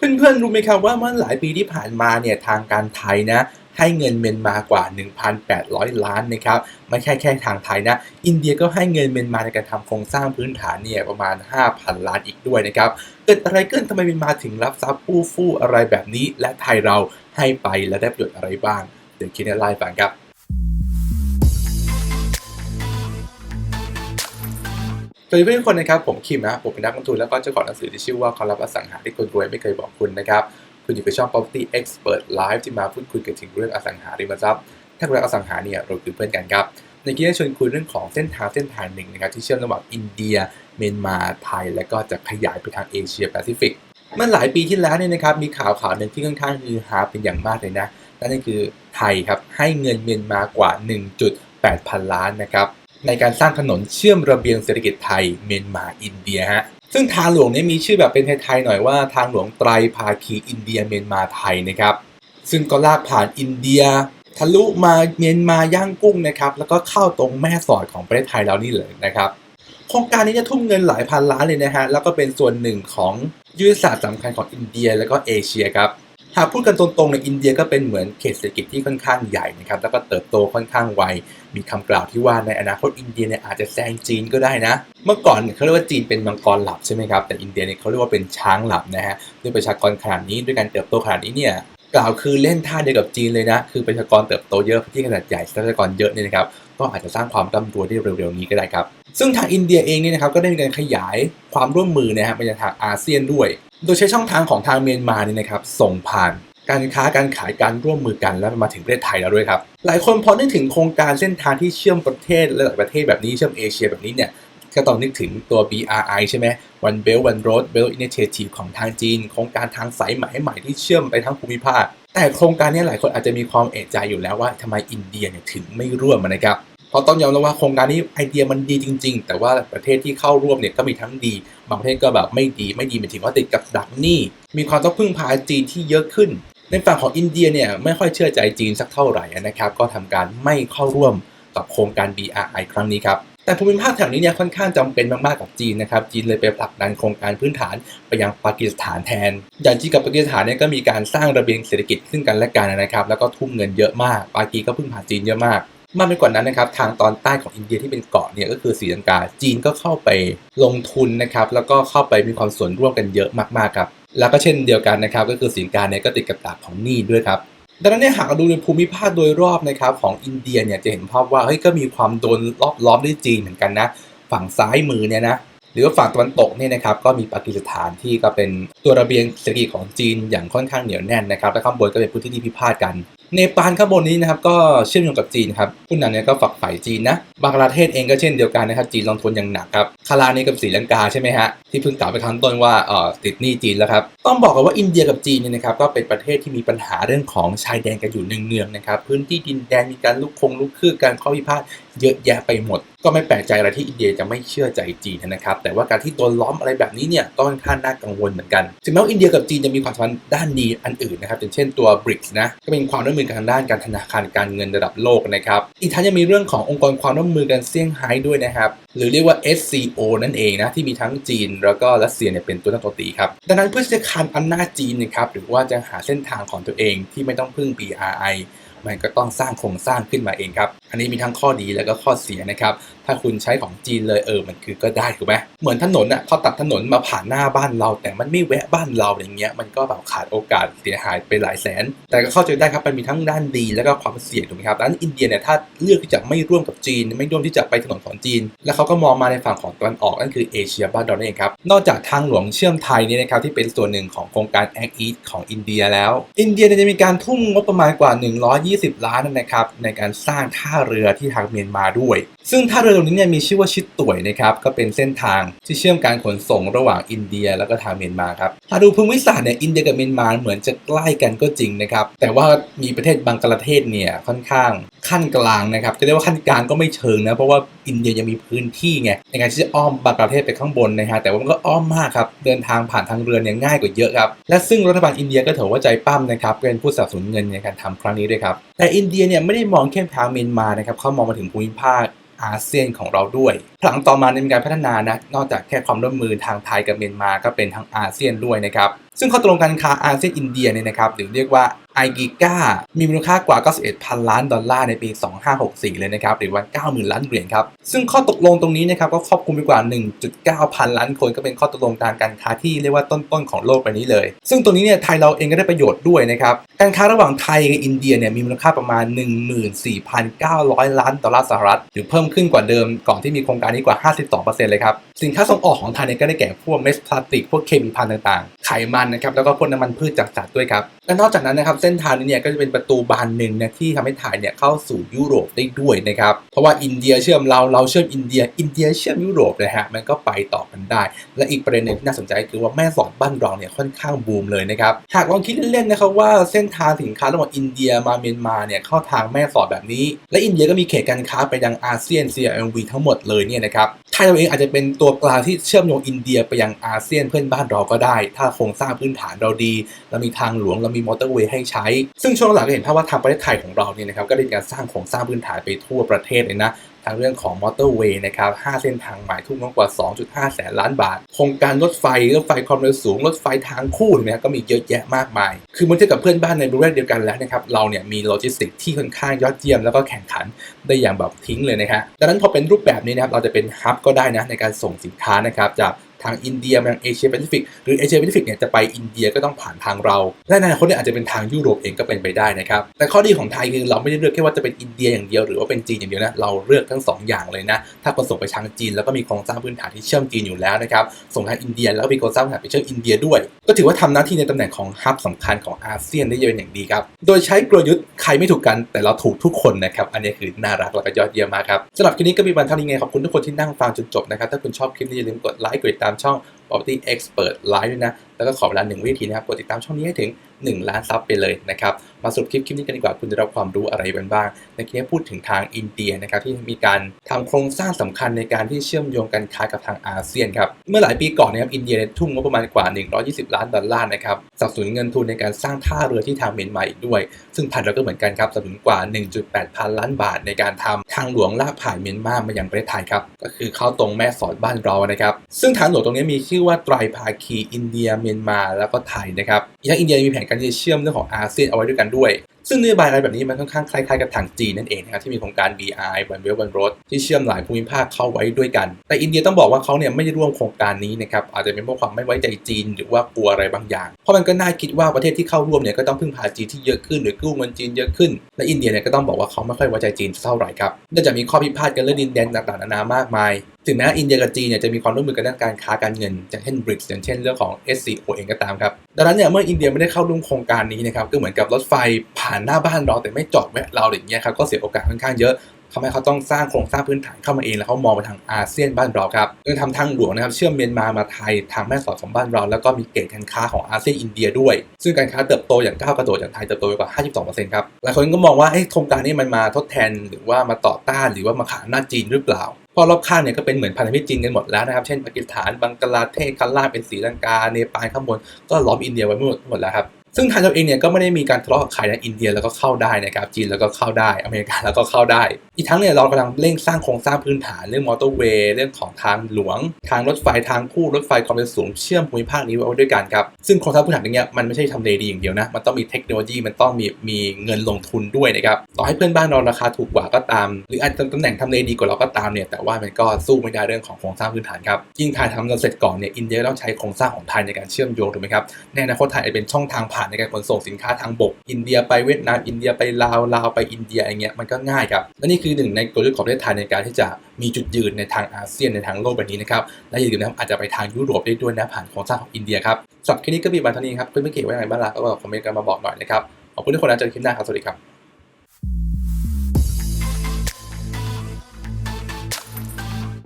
เพื่อนๆรู้ไหมครับว่าเมื่อหลายปีที่ผ่านมาเนี่ยทางการไทยนะให้เงินเมียนมากว่า 1,800 ล้านนะครับไม่ใช่แค่ทางไทยนะ อินเดียก็ให้เงินเมียนมาในการทำโครงสร้างพื้นฐานเนี่ยประมาณ 5,000 ล้านอีกด้วยนะครับเกิดอะไรขึ้นทำไมเมียนมาถึงรับทรัพย์ฟู่ฟู่อะไรแบบนี้ และไทยเราให้ไปและได้ประโยชน์อะไรบ้างเดี๋ยวคิดในไลฟ์ฟังครับ สวัสดีเพื่อนคนนะครับผมคิมนะผมเป็นนักลงทุนแล้วก็เจ้าของหนังสือที่ชื่อว่าความลับอสังหาที่คนรวยไม่เคยบอกคุณนะครับคุณอยู่กับช่อง Property Expert Live ที่มาพูดคุยกันถึงเรื่องอสังหาริมทรัพย์ถ้าคุณรักอสังหาเนี่ยเราคือเพื่อนกันครับในคลิปนี้ชวนคุยเรื่องของเส้นทางเส้นทางหนึ่งนะครับที่เชื่อมระหว่างอินเดีย เมียนมาไทย และก็จะขยายไปทางเอเชียแปซิฟิกเมื่อหลายปีที่แล้วเนี่ยนะครับมีข่าวข่าวหนึ่งที่ค่อนข้างฮือฮาเป็นอย่างมากเลยนะนั่นก็คือไทยครับให้เงินเมียนมากว่า 1.8 พันล้านนะครับ ในการสร้างถนนเชื่อมระเบียงเศรษฐกิจไทยเมียนมาอินเดียฮะซึ่งทางหลวงนี้มีชื่อแบบเป็นไทยๆหน่อยว่าทางหลวงไตรภาคีอินเดียเมียนมาไทยนะครับ ซึ่งก็ลากผ่านอินเดีย ทะลุมาเมียนมาย่างกุ้งนะครับแล้วก็เข้าตรงแม่สอดของประเทศไทยเรานี่เลยนะครับโครงการนี้จะทุ่มเงินหลายพันล้านเลยนะฮะแล้วก็เป็นส่วนหนึ่งของยุทธศาสตร์สำคัญของอินเดีย แล้วก็เอเชียครับ หากพูดกันตรงๆในอินเดียก็เป็นเหมือนเขตเศรษฐกิจที่ค่อนข้างใหญ่นะครับแล้วก็เติบโตค่อนข้างไว มีคำกล่าวที่ว่าในอนาคตอินเดียเนี่ยอาจจะแซงจีนก็ได้นะ เมื่อก่อนเนี่ยเขาเรียกว่าจีนเป็นมังกรหลับใช่ไหมครับแต่อินเดียเนี่ยเขาเรียกว่าเป็นช้างหลับนะฮะด้วยประชากรขนาดนี้ด้วยการเติบโตขนาดนี้เนี่ยกล่าวคือเล่นท่าเดียวกับจีนเลยนะ คือประชากรเติบโตเยอะที่ขนาดใหญ่ทรัพยากรเยอะเนี่ยนะครับ ก็อาจจะสร้างความร่ำรวยได้เร็วๆนี้ก็ได้ครับ ซึ่งทางอินเดียเองเนี่ยนะครับ ก็ได้มีการขยายความร่วมมือนะฮะไปยังทางอาเซียนด้วย โดยใช้ช่องทางของทางเมียนมาเนี่ยนะครับ ส่งผ่านการค้าการขายการร่วมมือกันแล้วมาถึงประเทศไทยแล้วด้วยครับ หลายคนพอนึกถึงโครงการเส้นทางที่เชื่อมประเทศหลายประเทศแบบนี้เชื่อมเอเชียแบบนี้เนี่ยก็ต้องนึกถึงตัว BRI ใช่ไหม One Belt One Road Belt Initiative ของทางจีน โครงการทางสายไหมใหม่ที่เชื่อมไปทั้งภูมิภาค แต่โครงการนี้หลายคนอาจจะมีความเอะใจอยู่แล้วว่าทำไมอินเดียเนี่ยถึงไม่ร่วมนะครับ เพราะต้องยอมรับว่าโครงการนี้ไอเดียมันดีจริง ๆ แต่ว่าประเทศที่เข้าร่วมเนี่ยก็มีทั้งดี บางประเทศก็แบบไม่ดีไม่ดีหมายถึงว่าติดกับดักหนี้ มีความต้องพึ่งพาจีนที่เยอะขึ้น ในฝั่งของอินเดียเนี่ยไม่ค่อยเชื่อใจจีนสักเท่าไหร่นะครับ ก็ทำการไม่เข้าร่วมกับโครงการ BRI ครั้งนี้ครับแต่ภูมิภาคแถวนี้เนี่ยค่อนข้างจำเป็นมากๆกับจีนนะครับจีนเลยไปผลักดันโครงการพื้นฐานไปยังปากีสถานแทน อย่างจีนกับปากีสถานเนี่ยก็มีการสร้างระเบียงเศรษฐกิจซึ่งกันและกันนะครับ แล้วก็ทุ่มเงินเยอะมาก ปากีก็พึ่งพาจีนเยอะมาก มากไปกว่านั้นนะครับ ทางตอนใต้ของอินเดียที่เป็นเกาะเนี่ยก็คือศรีลังกาจีนก็เข้าไปลงทุนนะครับ แล้วก็เข้าไปมีความส่วนร่วมกันเยอะมากๆครับ แล้วก็เช่นเดียวกันนะครับ ก็คือศรีลังกาเนี่ยก็ติดกับดักของหนี้ด้วยครับดังนั้นเนี่ยหากเราดูในภูมิภาคโดยรอบนะครับของอินเดียเนี่ยจะเห็นภาพว่าเฮ้ยก็มีความโดนรอบล้อมด้วยจีนเหมือนกันนะ ฝั่งซ้ายมือเนี่ยนะหรือว่าฝั่งตะวันตกเนี่ยนะครับก็มีปากีสถานที่ก็เป็นตัวระเบียงเศรษฐกิจของจีนอย่างค่อนข้างเหนียวแน่นนะครับและข้างบนก็เป็นพื้นที่ที่พิพาทกัน เนปาลข้างบนนี้นะครับก็เชื่อมโยงกับจีนครับผู้นำเนี่ยก็ฝักใฝ่จีนนะบางประเทศเองก็เช่นเดียวกันนะครับจีนลงทุนอย่างหนักครับคารานี้กับศรีลังกาใช่ไหมฮะที่เพิ่งกล่าวไปข้งต้นว่าเอ่อติดหนี้จีนแล้วครับต้องบอกกันว่าอินเดียกับจีนเนี่ยนะครับก็เป็นประเทศที่มีปัญหาเรื่องของชายแดนกันอยู่เนืองๆนะครับพื้นที่ดินแดนมีการลุกคงลุกคืบการข้อพิพาทเยอะแยะไปหมด ก็ไม่แปลกใจอะไรที่อินเดียจะไม่เชื่อใจจีนนะครับแต่ว่าการที่โดนล้อมอะไรแบบนี้เนี่ยก็ค่อนข้างน่ากังวลเหมือนกันถึงแม้ว่าอินเดียกับจีนจะมีความสัมพันธ์ด้านดีอันอื่นนะครับอย่างเช่นตัว BRICS นะก็เป็นความร่วมมือกันทางด้านการธนาคารการเงินระดับโลกนะครับ อีกทั้งยังมีเรื่องขององค์กรความร่วมมือกันเซี่ยงไฮ้ด้วยนะครับ หรือเรียกว่า SCO นั่นเองนะ ที่มีทั้งจีน แล้วก็รัสเซียเนี่ยเป็นตัวตั้งตัวตีครับ ดังนั้นเพื่อจะคานอำนาจจีนนะครับหรือว่าจะหาเส้นทางของตัวเองที่ไม่ต้องพึ่ง BRI มันก็ต้องสร้างโครงสร้างขึ้นมาเองครับ อันนี้มีทั้งข้อดีแล้วก็ข้อเสียนะครับ ถ้าคุณใช้ของจีนเลยเออมันคือก็ได้ถูกไหมเหมือนถนนอะเขาตัดถนนมาผ่านหน้าบ้านเรา แต่มันไม่แวะบ้านเราอย่างเงี้ยมันก็แบบขาดโอกาสเสียหายไปหลายแสน แต่ก็เข้าใจได้ครับมันมีทั้งด้านดีแล้วก็ความเสี่ยงถูกไหมครับดังนั้นอินเดียเนี่ยถ้าเลือกที่จะไม่ร่วมกับจีน ไม่ร่วมที่จะไปถนนของจีน แล้วเขาก็มองมาในฝั่งของตะวันออกนั่นคือเอเชียบ้านเราเองครับนอกจากทางหลวงเชื่อมไทยเนี่ยนะครับที่เป็นส่วนหนึ่งของโครงการ Act East ของอินเดียแล้ว อินเดียจะมีการทุ่มงบประมาณกว่า 120 ล้านนะครับในการสร้างท่าเรือที่ทางเมียนมาด้วย ซึ่งท่าเรือตรงนี้เนี่ยมีชื่อว่าชิดต่วยนะครับก็เป็นเส้นทางที่เชื่อมการขนส่งระหว่างอินเดีย แล้วก็ทางเมียนมาครับถ้าดูภูมิศาสตร์เนี่ยอินเดียกับเมียนมาเหมือนจะใกล้กันก็จริงนะครับแต่ว่ามีประเทศบางประเทศเนี่ยค่อนข้างขั้นกลางนะครับจะเรียกว่าขั้นกลางก็ไม่เชิงนะเพราะว่าอินเดียยังมีพื้นที่ไงในการที่จะอ้อมบางประเทศไปข้างบนนะฮะแต่ว่ามันก็อ้อมมากครับเดินทางผ่านทางเรือเนี่ยง่ายกว่าเยอะครับและซึ่งรัฐบาลอินเดียก็ถือว่าใจปั้มนะครับเป็นผู้สนับสนุนเงินในการทำครั้งนี้ด้วยครับแต่อินเดียเนี่ยไม่ได้มองแค่ทางเมียนมานะครับเขามองมาถึงภูมิภาคอาเซียนของเราด้วยหลังต่อมาในมีการพัฒนานะนอกจากแค่ความร่วมมือทางไทยกับเมียนมาก็เป็นทางอาเซียนด้วยนะครับซึ่งข้อตกลงการค้าอาเซียนอินเดียเนี่ยนะครับหรือเรียกว่าไอกิก้ามีมูลค่ากว่า 91พันล้านดอลลาร์ในปี 2564 เลยนะครับ หรือว่า 90,000 ล้านเหรียญครับ ซึ่งข้อตกลงตรงนี้นะครับก็ครอบคลุมไปกว่า 1.9 พันล้านคนก็เป็นข้อตกลงทางการค้าที่เรียกว่าต้นๆของโลกใบนี้เลย ซึ่งตรงนี้เนี่ยไทยเราเองก็ได้ประโยชน์ด้วยนะครับ การค้าระหว่างไทยกับอินเดียเนี่ยมีมูลค่าประมาณ 14,900 ล้านดอลลาร์สหรัฐ หรือเพิ่มขึ้นกว่าเดิมก่อนที่มีโครงการนี้กว่า 52%เลยครับ สินค้าส่งออกของไทยเนี่ยก็ได้แก่พวกเมสพลาสติก พวกเคมีภัณฑ์ต่างๆ ไขมันนะครับ แล้วก็พวกน้ำมันพืชจากสัตว์ด้วยครับ และนอกจากนั้นนะครับเส้นทางนี้เนี่ยก็จะเป็นประตูบานหนึ่งนะที่ทำให้ไทยเนี่ยเข้าสู่ยุโรปได้ด้วยนะครับ เพราะว่าอินเดียเชื่อมเราเราเชื่อมอินเดีย อินเดียเชื่อมยุโรปนะฮะมันก็ไปต่อกันได้ และอีกประเด็นหนึ่งที่น่าสนใจคือว่าแม่สอดบ้านเราเนี่ยค่อนข้างบูมเลยนะครับหากลองคิดเล่นๆนะครับว่าเส้นทางสินค้าระหว่างอินเดียมาเมียนมาเนี่ยเข้าทางแม่สอดแบบนี้ และอินเดียก็มีเขตการค้าไปยังอาเซียน CLMV ทั้งหมดเลยเนี่ยนะครับ ยเราเองอาจจะเป็นตัวกลางที่เชื่อมโยงอินเดียไปยังอาเซียนเพื่อนบ้านเราก็ได้ ถ้าโครงสร้างพื้นฐานเราดีเรามีทางหลวงเรามีมอเตอร์เวย์ให้ใช้ ซึ่งช่วงหลังก็เห็นภาพว่าทางประเทศไทยของเราเนี่ยนะครับก็ได้มีการสร้างโครงสร้างพื้นฐานไปทั่วประเทศเลยนะทางเรื่องของมอเตอร์เวย์นะครับ 5 เส้นทางใหม่ทุ่มงบกว่า 2.5 แสนล้านบาท โครงการรถไฟ รถไฟความเร็วสูง รถไฟทางคู่เนี่ยก็มีเยอะแยะมากมาย คือเมื่อเทียบกับเพื่อนบ้านในบริเวณเดียวกันแล้วนะครับ เราเนี่ยมีโลจิสติกที่ค่อนข้างยอดเยี่ยมแล้วก็แข่งขันได้อย่างแบบทิ้งเลยนะฮะ ดังนั้นพอเป็นรูปแบบนี้นะครับ เราจะเป็นฮับก็ได้นะในการส่งสินค้านะครับจาก ทางอินเดียมายังเอเชียแปซิฟิกหรือเอเชียแปซิฟิกเนี่ยจะไปอินเดียก็ต้องผ่านทางเรา และในอนาคตเนี่ยอาจจะเป็นทางยุโรปเองก็เป็นไปได้นะครับแต่ข้อดีของไทยคือเราไม่ได้เลือกแค่ว่าจะเป็นอินเดียอย่างเดียวหรือว่าเป็นจีนอย่างเดียวนะเราเลือกทั้งสองอย่างเลยนะถ้าคนส่งไปทางจีนแล้วก็มีโครงสร้างพื้นฐานที่เชื่อมจีนอยู่แล้วนะครับส่งทางอินเดียแล้วก็มีโครงสร้างพื้นฐานไปเชื่อมอินเดียด้วย ก็ถือว่าทำหน้าที่ในตำแหน่งของฮับสำคัญของอาเซียนได้เป็นอย่างดีครับโดยใช้กลยุทธ์ใครไม่ถูกกันแต่เราถูกทุกคนนะครับอันนี้คือน่ารักแล้วก็ยอดเยี่ยมมากครับสำหรับคลิปนี้ก็มีบรรเท่านี้ไงขอบคุณทุกคนที่นั่งฟังจนจบนะครับถ้าคุณชอบคลิปนี้อย่าลืมกดไลค์กดติดตามามช่อง Property Expert Live ด้วยนะ แล้วก็ขอเวลาหนึ่งวินาทีนะครับ กดติดตามช่องนี้ให้ถึง 1 ล้านซับไปเลยนะครับ มาสรุปคลิปคลิปนี้กันดีกว่าคุณจะรับความรู้อะไรบ้างในคลิปนี้พูดถึงทางอินเดียนะครับที่มีการทำโครงสร้างสำคัญในการที่เชื่อมโยงการค้ากับทางอาเซียนครับ เมื่อหลายปีก่อนนะครับอินเดียเนี่ยทุ่มงบประมาณกว่า 120 ล้านดอลลาร์นะครับสนับสนุนเงินทุนในการสร้างท่าเรือที่ทางเมียนมาอีกด้วย ซึ่งไทยเราก็เหมือนกันครับสนับสนุนกว่า 1.8 พันล้านบาทในการทำทางหลวงลากผ่านเมียนมามาอย่างประเทศไทยครับก็คือเข้าตรงแม่สอดบ้านเรานะครับซึ่งทางหลวงตรงนี้มีชื่อว่าไตรภาคีอินเดียเมียนมาแล้วก็ไทยนะครับยังอินเดียมีแผนการที่จะเชื่อมเรื่องของอาเซียนเอาไว้ด้วยกันด้วย ซึ่งนโยบายอะไรแบบนี้มันค่อนข้างคล้ายๆกับทางจีนนั่นเองนะครับที่มีโครงการ BRI One Belt One Road ที่เชื่อมหลายภูมิภาคเข้าไว้ด้วยกัน แต่อินเดียต้องบอกว่าเขาเนี่ยไม่ได้ร่วมโครงการนี้นะครับอาจจะเป็นเพราะความไม่ไว้ใจจีน หรือว่ากลัวอะไรบางอย่าง เพราะมันก็น่าคิดว่าประเทศที่เข้าร่วมเนี่ยก็ต้องพึ่งพาจีนที่เยอะขึ้นหรือกู้เงินจีนเยอะขึ้น และอินเดียเนี่ยก็ต้องบอกว่าเขาไม่ค่อยไว้ใจจีนเท่าไหร่ครับเนื่องจากมีข้อพิพาทกันเรื่องดินแดนต่างๆนานามากมายถึงแม้อินเดียกับจีนเนี่ยจะมีความร่วมมือกันด้านการค้าการเงินอย่างเช่น BRICS อย่างเช่นเรื่องของ SCO เองก็ตามครับดังนั้นเนี่ยเมื่ออินเดียไม่ได้เข้าร่วมโครงการนี้นะครับก็เหมือนกับรถไฟผ่านหน้าบ้านเราแต่ไม่จอดแวะเราอย่างเงี้ยครับก็เสียโอกาสค่อนข้างเยอะทำให้เขาต้องสร้างโครงสร้างพื้นฐานเข้ามาเองแล้วเขามองไปทางอาเซียนบ้านเราครับโดยทำทางหลวงนะครับเชื่อมเมียนมามาไทยทางแม่สอดของบ้านเรา แล้วก็มีเกณฑ์การค้าของอาเซียนอินเดียด้วย ซึ่งการค้าเติบโตอย่างก้าวกระโดดอย่างไทยเติบโตไปกว่า 52%ครับหลายคนก็มองว่าโครงการนี้มันมาทดแทนหรือว่ามาต่อต้านหรือว่ามาขายหน้าจีนหรือเปล่าเพราะรอบข้างเนี่ยก็เป็นเหมือนพันธมิตรจีนกันหมดแล้วนะครับ เช่นปากีสถานบังกลาเทศคัลล่างเป็นศรีลังกาเนปาลข้างบนก็ล้อมอินเดียไว้หมดหมดแล้วครับ ซึ่งไทยเราเองเนี่ยก็ไม่ได้มีการทะเลาะกับใครนะอินเดียแล้วก็เข้าได้นะครับจีนแล้วก็เข้าได้อเมริกาแล้วก็เข้าได้ อีกทั้งเนี่ยเรากำลังเร่งสร้างโครงสร้างพื้นฐานเรื่องมอเตอร์เวย์เรื่องของทางหลวง ทางรถไฟทางคู่รถไฟความเร็วสูงเชื่อมภูมิภาคนี้ไว้ด้วยกันครับซึ่งโครงสร้างพื้นฐานตรงเนี้ยมันไม่ใช่ทำเลดีอย่างเดียวนะมันต้องมีเทคโนโลยีมันต้องมีมีเงินลงทุนด้วยนะครับต่อให้เพื่อนบ้านเราราคาถูกกว่าก็ตาม หรืออาจจะตำแหน่งทำเลดีกว่าเราก็ตามเนี่ยแต่ว่ามันก็สู้ไม่ได้เรื่องของโครงสร้างพื้นฐานครับยิ่งไทยทำเราเสร็จก่อนเนี่ยอินเดียต้องใช้โครงสร้างของไทยในการเชื่อมโยงถูกไหมครับในอนาคตไทยเป็นช่องทางผ่านในการขนส่งสินค้าทางบก อินเดียไปเวียดนามอินเดียไปลาวลาวไปอินเดียอะไรเงี้ยมันก็ง่ายครับและนี่คือหนึ่งในกลยุทธ์ของประเทศไทยในการที่จะมีจุดยืนในทางอาเซียนในทางโลกแบบนี้นะครับและอย่าลืมนะครับอาจจะไปทางยุโรปได้ด้วยนะผ่านโครงสร้างของอินเดียครับสำหรับคลิปนี้ก็มีบันท่านี้ครับเพื่อนไม่เก่งไว้ยังไงบ้างล่ะก็คอมเมนต์กันมาบอกหน่อยนะครับขอบคุณทุกคนนะเจอกันคลิปหน้าครับสวัสดีครับ